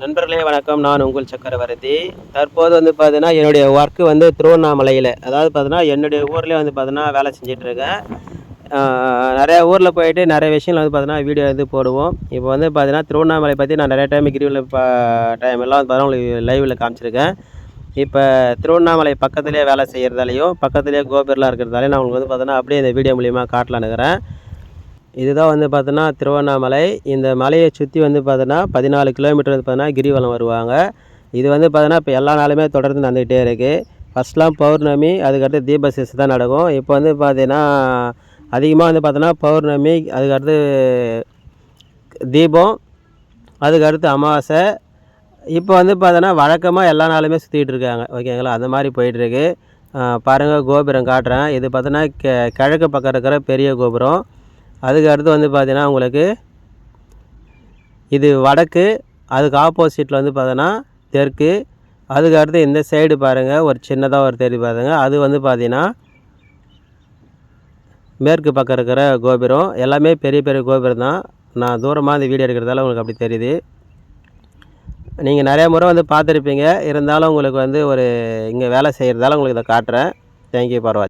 நண்பர்களே வணக்கம். நான் உங்கள் சக்கரவர்த்தி. தற்போது வந்து பார்த்தீங்கன்னா என்னுடைய ஒர்க்கு வந்து திருவண்ணாமலையில். அதாவது பார்த்தீங்கன்னா என்னுடைய ஊர்லேயே வந்து பார்த்தீங்கன்னா வேலை செஞ்சிட்ருக்கேன். நிறைய ஊரில் போயிட்டு நிறைய விஷயங்கள் வந்து பார்த்தீங்கன்னா வீடியோ வந்து போடுவோம். இப்போ வந்து பார்த்தீங்கன்னா திருவண்ணாமலை பற்றி நான் நிறைய டைம் கிரிவில் டைம் எல்லாம் வந்து பார்த்தீங்கன்னா உங்களுக்கு லைவில் காமிச்சிருக்கேன். இப்போ திருவண்ணாமலை பக்கத்துலேயே வேலை செய்கிறதாலையும் பக்கத்துலேயே கோபுரெலாம் இருக்கிறதாலையும் நான் உங்களுக்கு வந்து பார்த்தீங்கன்னா அப்படியே இந்த வீடியோ மூலியமாக காட்டலான்னுக்கிறேன். இதுதான் வந்து பார்த்தோன்னா திருவண்ணாமலை. இந்த மலையை சுற்றி வந்து பார்த்தோன்னா பதினாலு கிலோமீட்டர் வந்து பார்த்தோன்னா கிரிவலம் வருவாங்க. இது வந்து பார்த்தோன்னா இப்போ எல்லா நாளுமே தொடர்ந்து நடந்துக்கிட்டே இருக்குது ஃபஸ்ட்லாம் பௌர்ணமி அதுக்கடுத்து தீபசேஷ் தான் நடக்கும். இப்போ வந்து பார்த்தீங்கன்னா அதிகமாக வந்து பார்த்தோன்னா பௌர்ணமி அதுக்கடுத்து தீபம் அதுக்கடுத்து அமாவாசை. இப்போ வந்து பார்த்தோன்னா வழக்கமாக எல்லா நாளுமே சுற்றிக்கிட்டு இருக்காங்க. ஓகேங்களா? அந்த மாதிரி போயிட்டுருக்கு பாருங்கள் கோபுரம் காட்டுறேன். இது பார்த்தோன்னா கெ கிழக்கு பக்கம் இருக்கிற பெரிய கோபுரம். அதுக்கு அடுத்து வந்து பார்த்தீங்கன்னா உங்களுக்கு இது வடக்கு அதுக்கு ஆப்போசிட்டில் வந்து பார்த்தோன்னா தெற்கு. அதுக்கு அடுத்து இந்த சைடு பாருங்கள் ஒரு சின்னதாக ஒரு தேடி பாருங்கள் அது வந்து பார்த்தீங்கன்னா மேற்கு பக்கம் இருக்கிற கோபுரம். எல்லாமே பெரிய பெரிய கோபுரம் தான். நான் தூரமாக இந்த வீடியோ எடுக்கிறதால உங்களுக்கு அப்படி தெரியுது. நீங்கள் நிறைய முறை வந்து பார்த்துருப்பீங்க. இருந்தாலும் உங்களுக்கு வந்து ஒரு இங்கே வேலை செய்கிறதால உங்களுக்கு இதை காட்டுறேன். தேங்க்யூ பரவாயில்ல